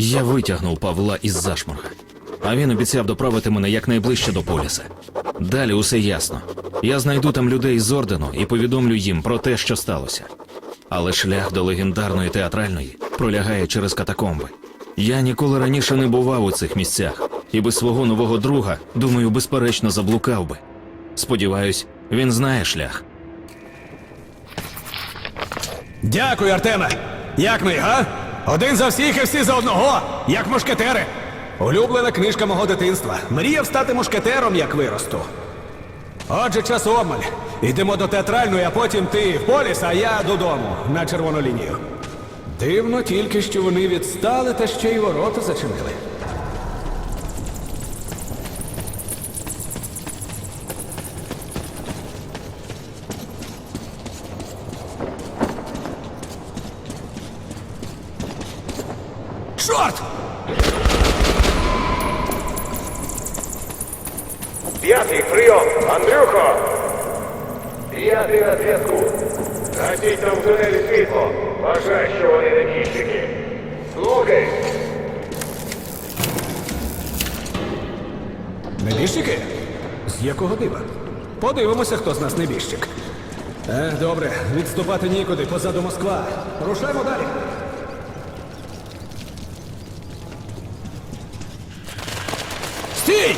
Я витягнув Павла із зашморга, а він обіцяв доправити мене якнайближче до поліса. Далі усе ясно. Я знайду там людей з ордену і повідомлю їм про те, що сталося. Але шлях до легендарної театральної пролягає через катакомби. Я ніколи раніше не бував у цих місцях, і без свого нового друга, думаю, безперечно заблукав би. Сподіваюсь, він знає шлях. Дякую, Артеме. Як ми, га? Один за всіх і всі за одного, як мушкетери. Улюблена книжка мого дитинства. Мріяв стати мушкетером, як виросту. Отже, час обмаль. Йдемо до театральної, а потім ти в поліс, а я додому на червону лінію. Дивно тільки, що вони відстали та ще й ворота зачинили. Небіжчики. Слухай, Небіжчики? З якого дива? Подивимося, хто з нас небіжчик. Е, добре, відступати нікуди, позаду Москва. Рушаємо далі. Стій!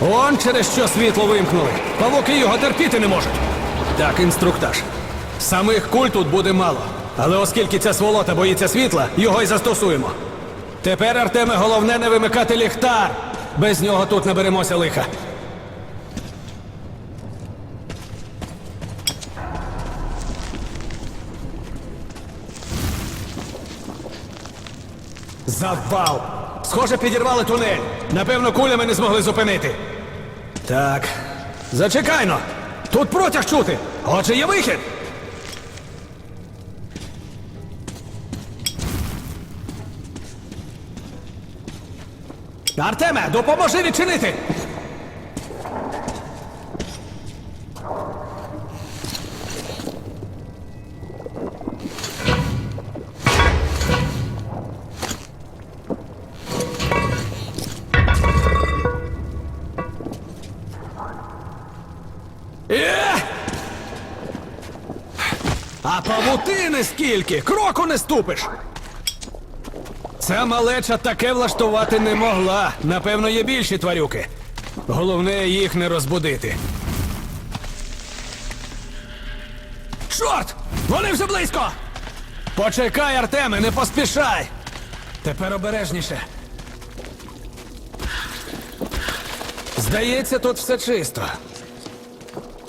Он через що світло вимкнули. Павуки його терпіти не можуть. Так, інструктаж. Самих куль тут буде мало. Але оскільки ця сволота боїться світла, його й застосуємо. Тепер, Артеме, головне не вимикати ліхтар. Без нього тут наберемося лиха. Завал! Схоже, підірвали тунель. Напевно, кулями не змогли зупинити. Так. Зачекайно! Тут протяг чути! Отже, є вихід! Артеме, допоможи відчинити! Е! А павутини скільки! Кроку не ступиш! Ця малеча таке влаштувати не могла. Напевно, є більші тварюки. Головне їх не розбудити. Чорт! Вони вже близько! Почекай, Артеме, не поспішай! Тепер обережніше. Здається, тут все чисто.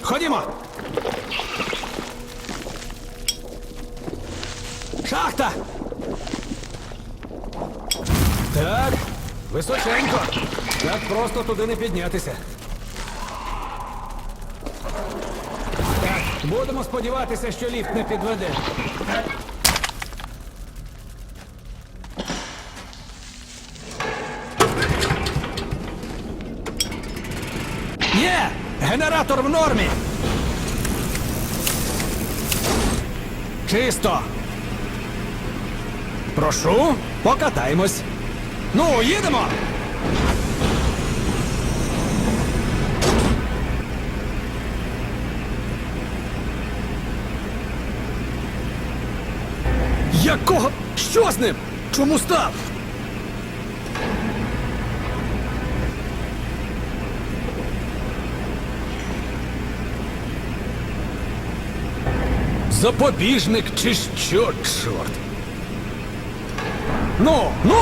Ходімо! Шахта! Так, височенько. Так просто туди не піднятися. Так, будемо сподіватися, що ліфт не підведе. Є! Генератор в нормі! Чисто! Прошу, покатаємось. Ну, їдемо. Якого? Що з ним? Чому став? Запобіжник чи що, чорт? Ну, ну!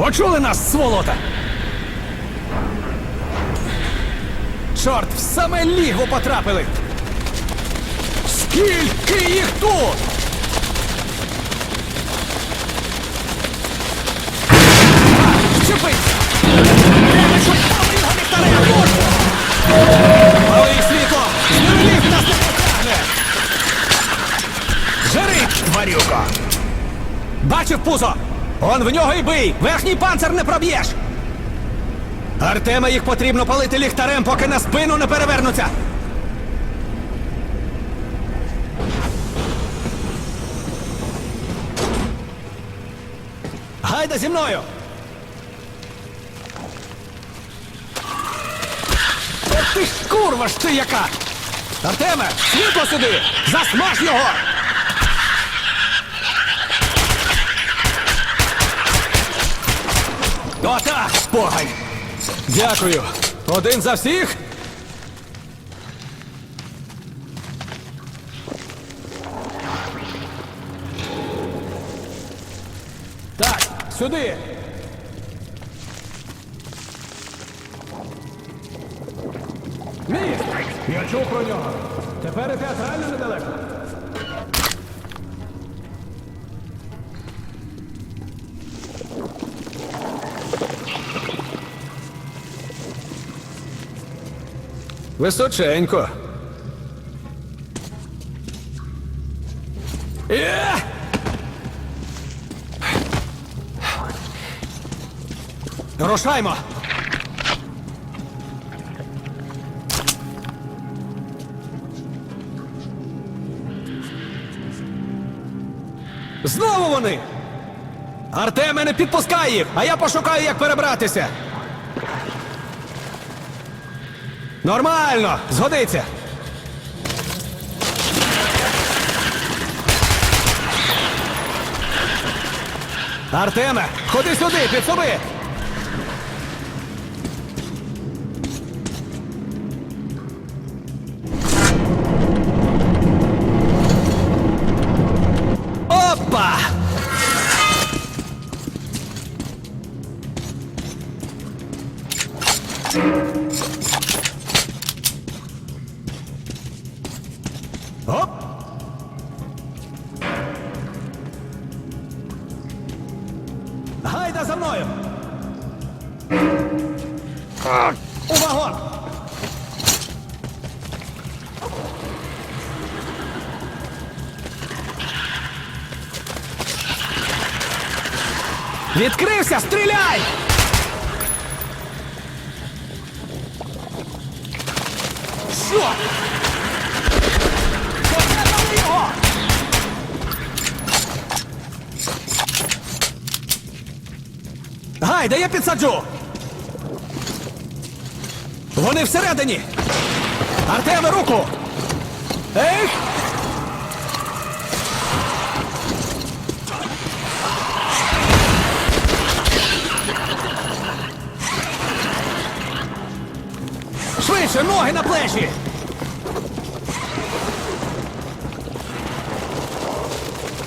Почули нас, сволота? Чорт, в саме лігво потрапили! Скільки їх тут? Пали їх світло! Нас не потягне! Жирить, тварюко! Бачив пузо! Он в нього й бий! Верхній панцир не проб'єш! Артема їх потрібно палити ліхтарем, поки на спину не перевернуться! Гайда зі мною! Ти ж курва ж ти яка! Артеме, світло сюди! Засмаж його! Отак, спогай! Дякую! Один за всіх! Так, сюди! Міст! Я чув про нього. Тепер і театрально недалеко. Височенько. Є! Рушаймо! Знову вони! Артеме не підпускай їх, а я пошукаю, як перебратися. Нормально, згодиться. Артеме, ходи сюди, підсоби! Опа! Оп! Відкрився! Стріляй! Що? Потрапили його! Гайда, я підсаджу! Вони всередині! Артеме, руку! Ех! Швидше, ноги на плечі!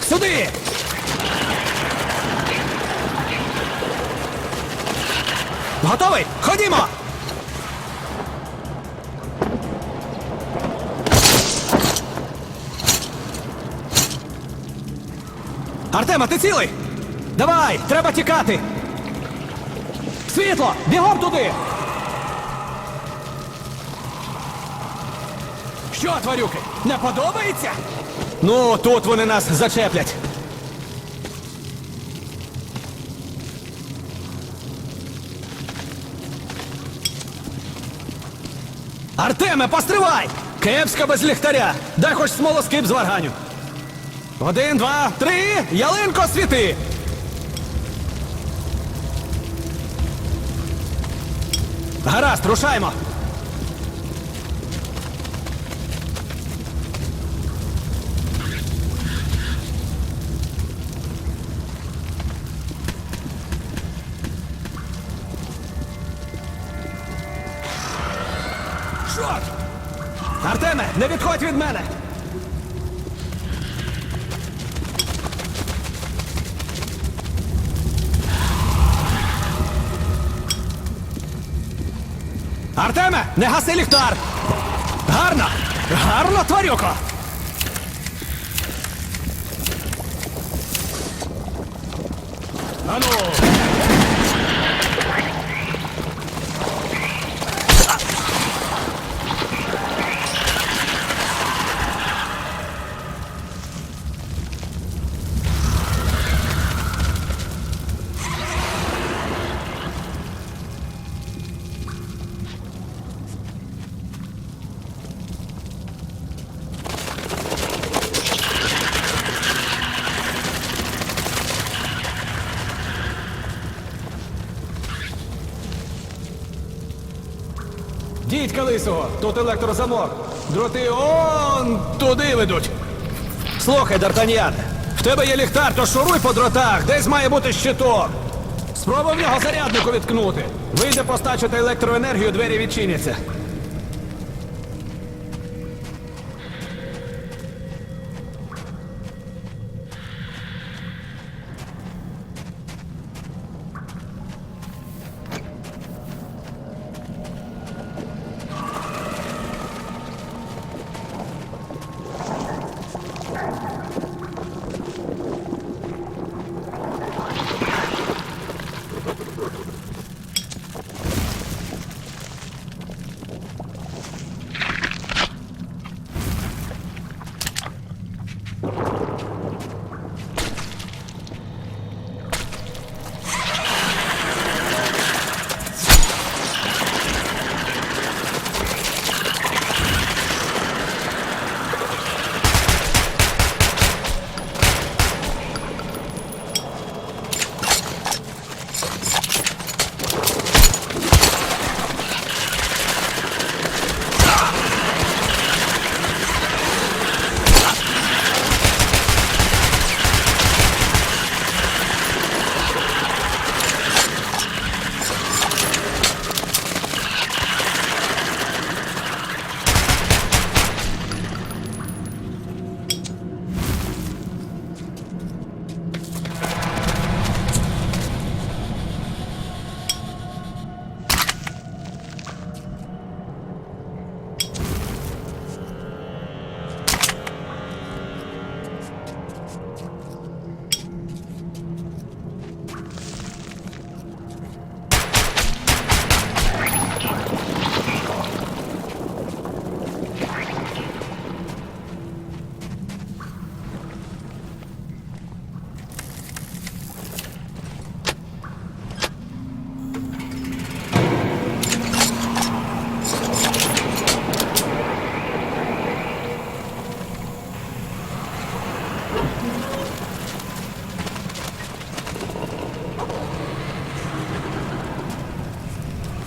Сюди! Готовий? Ходімо! Артема, ти цілий? Давай, треба тікати! Світло! Бігом туди! Що, тварюки, не подобається? Ну, тут вони нас зачеплять. Артеме, постривай! Кепська без ліхтаря! Дай хоч смолоскип з варганю. Один, два, три! Ялинко світи! Гаразд, рушаймо! Не відходь від мене! Артеме, не гаси ліхтар! Гарно! Гарно, тварюко! Ану! Дідька лисого, тут електрозамок. Дроти он туди ведуть. Слухай, Д'Артаньян, в тебе є ліхтар, то шуруй по дротах, десь має бути щиток. Спробуй в нього заряднику відкнути. Вийде постачити електроенергію, двері відчиняться.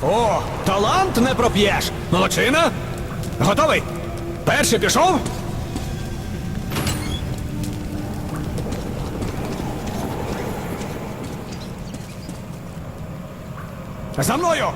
О, талант не проп'єш. Молодчина? Готовий? Перший пішов? За мною!